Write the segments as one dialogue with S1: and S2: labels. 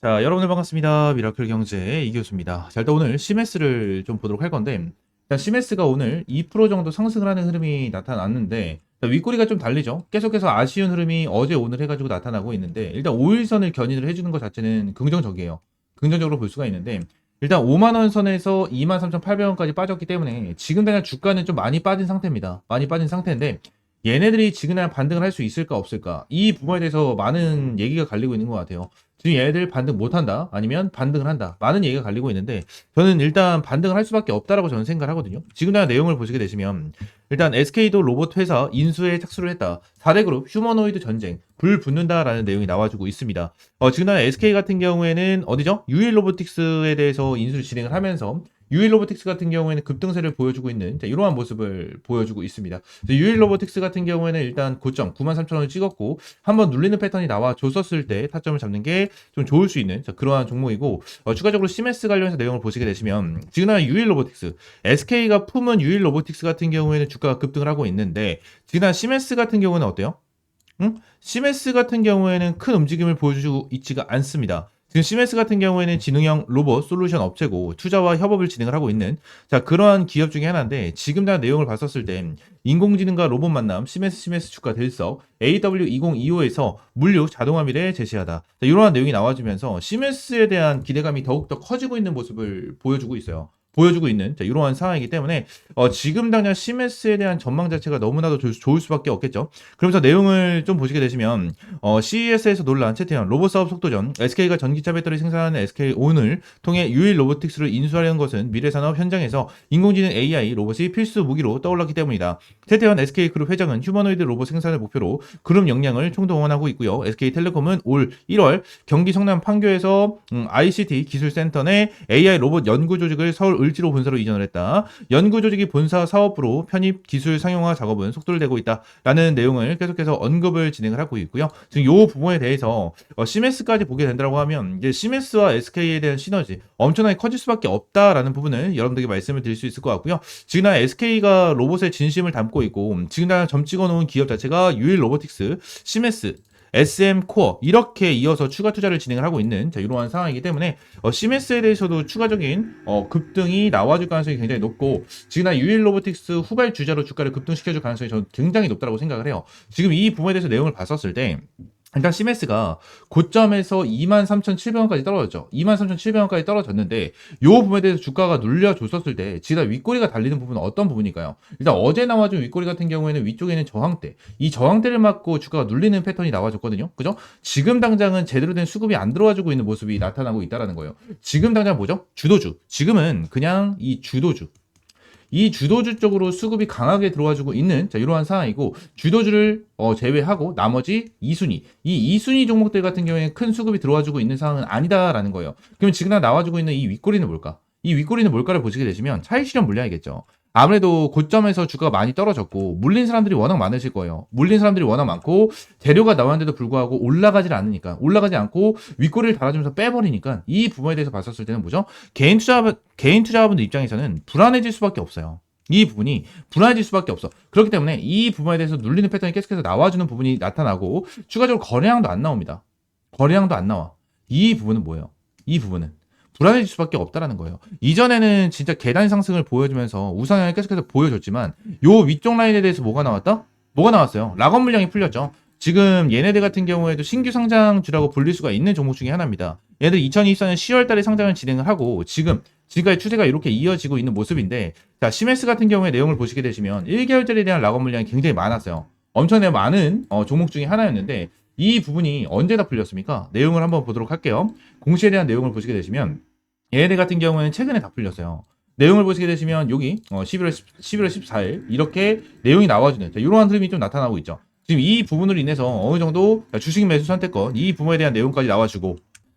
S1: 자, 여러분들 반갑습니다. 미라클 경제 이 교수입니다. 자, 일단 오늘 CMS를 좀 보도록 할 건데, 일단 CMS가 오늘 2% 정도 상승을 하는 흐름이 나타났는데, 자, 윗꼬리가 좀 달리죠. 계속해서 아쉬운 흐름이 어제 오늘 해가지고 나타나고 있는데, 일단 5일선을 견인을 해주는 것 자체는 긍정적이에요. 긍정적으로 볼 수가 있는데, 일단 5만원 선에서 23,800원까지 빠졌기 때문에 지금 당장 주가는 좀 많이 빠진 상태입니다. 많이 빠진 상태인데, 얘네들이 지금 날 반등을 할 수 있을까 없을까 이 부분에 대해서 많은 얘기가 갈리고 있는 것 같아요. 지금 얘네들 반등 못한다 아니면 반등을 한다 많은 얘기가 갈리고 있는데 저는 일단 반등을 할 수밖에 없다라고 저는 생각을 하거든요. 지금 날 내용을 보시게 되시면 일단 SK도 로봇 회사 인수에 착수를 했다. 4대 그룹 휴머노이드 전쟁 불 붙는다라는 내용이 나와주고 있습니다. 어, 지금 날 SK 같은 경우에는 어디죠? 유일 로보틱스에 대해서 인수를 진행을 하면서 유일 로보틱스 같은 경우에는 급등세를 보여주고 있는 자, 이러한 모습을 보여주고 있습니다. 유일 로보틱스 같은 경우에는 일단 고점 93,000원을 찍었고 한번 눌리는 패턴이 나와 줬었을 때 타점을 잡는 게 좀 좋을 수 있는 자, 그러한 종목이고 어, 추가적으로 시메스 관련해서 내용을 보시게 되시면 지금 유일 로보틱스 SK가 품은 유일 로보틱스 같은 경우에는 주가가 급등을 하고 있는데 지금 시메스 같은 경우는 어때요? 응? 시메스 같은 경우에는 큰 움직임을 보여주고 있지가 않습니다. 지금 시메스 같은 경우에는 지능형 로봇 솔루션 업체고 투자와 협업을 진행을 하고 있는 자 그러한 기업 중에 하나인데 지금 다 내용을 봤었을 때 인공지능과 로봇 만남 시메스 시메스 주가 들썩 AW2025에서 물류 자동화 미래 제시하다 자, 이러한 내용이 나와주면서 시메스에 대한 기대감이 더욱더 커지고 있는 모습을 보여주고 있어요. 보여주고 있는 자, 이러한 상황이기 때문에 어, 지금 당장 시메스에 대한 전망 자체가 너무나도 좋, 좋을 수밖에 없겠죠. 그러면서 내용을 좀 보시게 되시면 어, CES에서 논란 채태현 로봇 사업 속도전 SK가 전기차 배터리 생산하는 SK 온을 통해 유일 로보틱스를 인수하려는 것은 미래 산업 현장에서 인공지능 AI 로봇이 필수 무기로 떠올랐기 때문이다. 채태현 SK그룹 회장은 휴머노이드 로봇 생산을 목표로 그룹 역량을 총동원하고 있고요. SK텔레콤은 올 1월 경기 성남 판교에서 음, ICT 기술센터 내 AI 로봇 연구 조직을 서울 을지로 본사로 이전을 했다. 연구 조직이 본사 사업부로 편입 기술 상용화 작업은 속도를 내고 있다라는 내용을 계속해서 언급을 진행을 하고 있고요. 지금 이 부분에 대해서 어, 시메스까지 보게 된다고 하면 이제 시메스와 SK에 대한 시너지 엄청나게 커질 수밖에 없다라는 부분을 여러분들에게 말씀을 드릴 수 있을 것 같고요. 지금 나 SK가 로봇의 진심을 담고 있고 지금 나점 찍어 놓은 기업 자체가 유일 로보틱스, 시메스 SM 코어 이렇게 이어서 추가 투자를 진행을 하고 있는 자, 이러한 상황이기 때문에 어, 시메스에 대해서도 추가적인 어, 급등이 나와줄 가능성이 굉장히 높고 지금 유일 로보틱스 후발 주자로 주가를 급등시켜줄 가능성이 저는 굉장히 높다고 생각을 해요. 지금 이 부분에 대해서 내용을 봤었을 때 일단 시메스가 고점에서 23,700원까지 떨어졌죠. 23,700원까지 떨어졌는데 요 부분에 대해서 주가가 눌려줬었을 때 지금 윗꼬리가 달리는 부분은 어떤 부분일까요? 일단 어제 나와준 윗꼬리 같은 경우에는 위쪽에는 저항대 이 저항대를 맞고 주가가 눌리는 패턴이 나와줬거든요. 그죠? 지금 당장은 제대로 된 수급이 안 들어와주고 있는 모습이 나타나고 있다라는 거예요. 지금 당장 뭐죠? 주도주. 지금은 그냥 이 주도주. 이 주도주 쪽으로 수급이 강하게 들어와주고 있는 자, 이러한 상황이고 주도주를 어, 제외하고 나머지 2순위 이 2순위 종목들 같은 경우에 큰 수급이 들어와주고 있는 상황은 아니다라는 거예요. 그러면 지금 나와주고 있는 이 윗꼬리는 뭘까? 이 윗꼬리는 뭘까를 보시게 되시면 차익 실현 물량이겠죠. 아무래도 고점에서 주가가 많이 떨어졌고 물린 사람들이 워낙 많으실 거예요. 물린 사람들이 워낙 많고 재료가 나왔는데도 불구하고 올라가질 않으니까 올라가지 않고 윗꼬리를 달아주면서 빼버리니까 이 부분에 대해서 봤었을 때는 뭐죠? 개인 투자 개인 투자자분들 입장에서는 불안해질 수밖에 없어요. 이 부분이 불안해질 수밖에 없어. 그렇기 때문에 이 부분에 대해서 눌리는 패턴이 계속해서 나와주는 부분이 나타나고 추가적으로 거래량도 안 나옵니다. 거래량도 안 나와. 이 부분은 뭐예요? 이 부분은 불안해질 수밖에 없다라는 거예요. 이전에는 진짜 계단 상승을 보여주면서 우상향을 계속해서 보여줬지만 요 위쪽 라인에 대해서 뭐가 나왔다? 뭐가 나왔어요? 락업 물량이 풀렸죠. 지금 얘네들 같은 경우에도 신규 상장주라고 불릴 수가 있는 종목 중에 하나입니다. 얘들 2024년 10월 달에 상장을 진행을 하고 지금 지금까지 추세가 이렇게 이어지고 있는 모습인데 자 시메스 같은 경우에 내용을 보시게 되시면 1개월짜리에 대한 락업 물량이 굉장히 많았어요. 엄청나게 많은 어, 종목 중에 하나였는데 이 부분이 언제 다 풀렸습니까? 내용을 한번 보도록 할게요. 공시에 대한 내용을 보시게 되시면 얘네들 같은 경우에는 최근에 다 풀렸어요. 내용을 보시게 되시면 여기 어, 11월 10, 11월 14일 이렇게 내용이 나와주는 자, 이러한 흐름이 좀 나타나고 있죠. 지금 이 부분으로 인해서 어느 정도 주식 매수 선택권 이 부분에 대한 내용까지 나와주고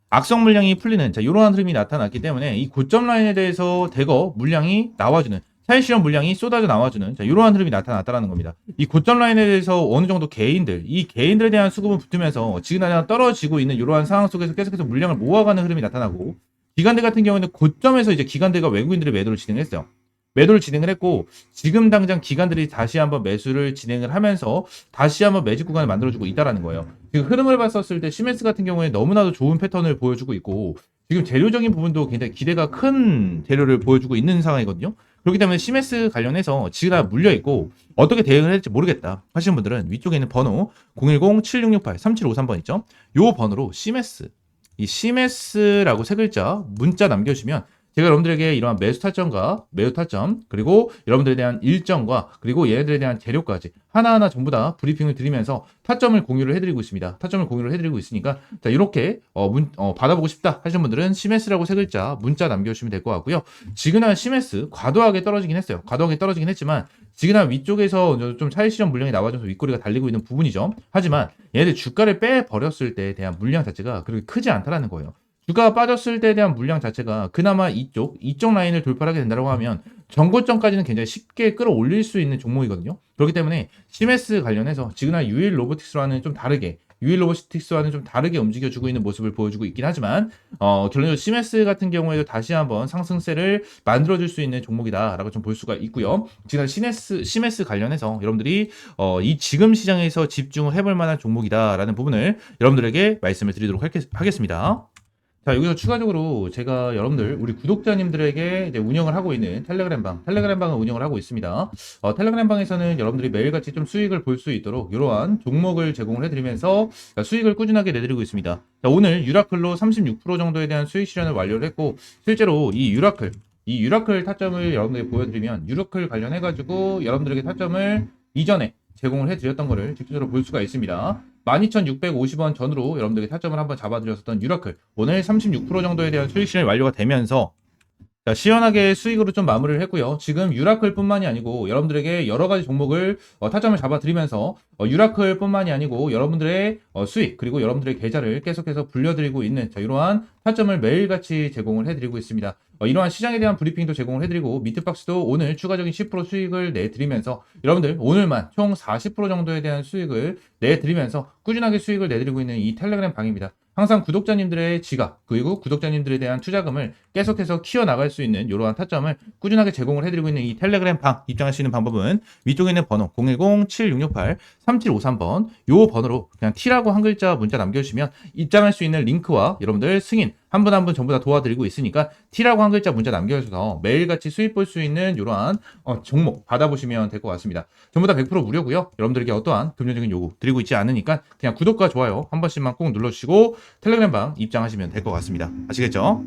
S1: 악성 물량이 풀리는 자 이러한 흐름이 나타났기 때문에 이 고점 라인에 대해서 대거 물량이 나와주는 차익 실현 물량이 쏟아져 나와주는 자 이러한 흐름이 나타났다라는 겁니다. 이 고점 라인에 대해서 어느 정도 개인들 이 개인들에 대한 수급은 붙으면서 지금 당장 떨어지고 있는 이러한 상황 속에서 계속해서 물량을 모아가는 흐름이 나타나고 기관들 같은 경우에는 고점에서 이제 기관들과 외국인들의 매도를 진행했어요. 매도를 진행을 했고 지금 당장 기관들이 다시 한번 매수를 진행을 하면서 다시 한번 매집 구간을 만들어주고 있다라는 거예요. 지금 흐름을 봤었을 때 시메스 같은 경우에 너무나도 좋은 패턴을 보여주고 있고 지금 재료적인 부분도 굉장히 기대가 큰 재료를 보여주고 있는 상황이거든요. 그렇기 때문에 시메스 관련해서 지금 물려 있고 어떻게 대응을 할지 모르겠다 하시는 분들은 위쪽에 있는 번호 010-7668-3753번 있죠. 요 번호로 시메스 이 시메스라고 세 글자 문자 남겨주시면 제가 여러분들에게 이러한 매수 타점과 매우 타점 그리고 여러분들에 대한 일정과 그리고 얘네들에 대한 재료까지 하나하나 전부 다 브리핑을 드리면서 타점을 공유를 해드리고 있습니다. 타점을 공유를 해드리고 있으니까 자 이렇게 어, 문, 어, 받아보고 싶다 하시는 분들은 시메스라고 세 글자 문자 남겨주시면 될 것 같고요. 지그나 시메스 과도하게 떨어지긴 했어요. 과도하게 떨어지긴 했지만 지그나 위쪽에서 좀 실현 물량이 나와줘서 윗꼬리가 달리고 있는 부분이죠. 하지만 얘네들 주가를 빼 버렸을 때에 대한 물량 자체가 그렇게 크지 않다라는 거예요. 주가가 빠졌을 때에 대한 물량 자체가 그나마 이쪽 이쪽 라인을 돌파하게 된다고 하면 전고점까지는 굉장히 쉽게 끌어올릴 수 있는 종목이거든요. 그렇기 때문에 시메스 관련해서 지그나 유일 로보틱스와는 좀 다르게 유일 로보틱스와는 좀 다르게 움직여주고 있는 모습을 보여주고 있긴 하지만 어, 결론적으로 시메스 같은 경우에도 다시 한번 상승세를 만들어줄 수 있는 종목이다라고 좀 볼 수가 있고요. 지금 시메스 시메스 관련해서 여러분들이 어, 이 지금 시장에서 집중을 해볼 만한 종목이다라는 부분을 여러분들에게 말씀을 드리도록 하겠습니다. 자, 여기서 추가적으로 제가 여러분들, 우리 구독자님들에게 이제 운영을 하고 있는 텔레그램 방, 텔레그램 방을 운영을 하고 있습니다. 어, 텔레그램 방에서는 여러분들이 매일같이 좀 수익을 볼 수 있도록 이러한 종목을 제공을 해드리면서 수익을 꾸준하게 내드리고 있습니다. 자, 오늘 유라클로 36% 정도에 대한 수익 실현을 완료를 했고, 실제로 이 유라클, 이 유라클 타점을 여러분들이 보여드리면, 유라클 관련해가지고 여러분들에게 타점을 이전에 제공을 해드렸던 거를 직접적으로 볼 수가 있습니다. 12,650원 전으로 여러분들에게 타점을 한번 잡아드렸었던 유라클 오늘 36% 정도에 대한 수익 실현 완료가 되면서 자, 시원하게 수익으로 좀 마무리를 했고요. 지금 유라클뿐만이 아니고 여러분들에게 여러 가지 종목을 어, 타점을 잡아드리면서 어, 유라클뿐만이 아니고 여러분들의 어, 수익 그리고 여러분들의 계좌를 계속해서 불려드리고 있는 자, 이러한 타점을 매일같이 제공을 해드리고 있습니다. 어, 이러한 시장에 대한 브리핑도 제공을 해드리고 미트박스도 오늘 추가적인 10% 수익을 내드리면서 여러분들 오늘만 총 40% 정도에 대한 수익을 내드리면서 꾸준하게 수익을 내드리고 있는 이 텔레그램 방입니다. 항상 구독자님들의 지갑 그리고 구독자님들에 대한 투자금을 계속해서 키워나갈 수 있는 이러한 타점을 꾸준하게 제공을 해드리고 있는 이 텔레그램 방 입장하시는 방법은 위쪽에 있는 번호 010-7668-3753번 요 번호로 그냥 T라고 한 글자 문자 남겨주시면 입장할 수 있는 링크와 여러분들 승인 한 분 한 분 전부 다 도와드리고 있으니까 T라고 한 글자 문자 남겨주셔서 매일같이 수익 볼 수 있는 이러한 어, 종목 받아보시면 될 것 같습니다. 전부 다 100% 무료고요. 여러분들에게 어떠한 금전적인 요구 드리고 있지 않으니까 그냥 구독과 좋아요 한 번씩만 꼭 눌러주시고 텔레그램 방 입장하시면 될 것 같습니다. 아시겠죠?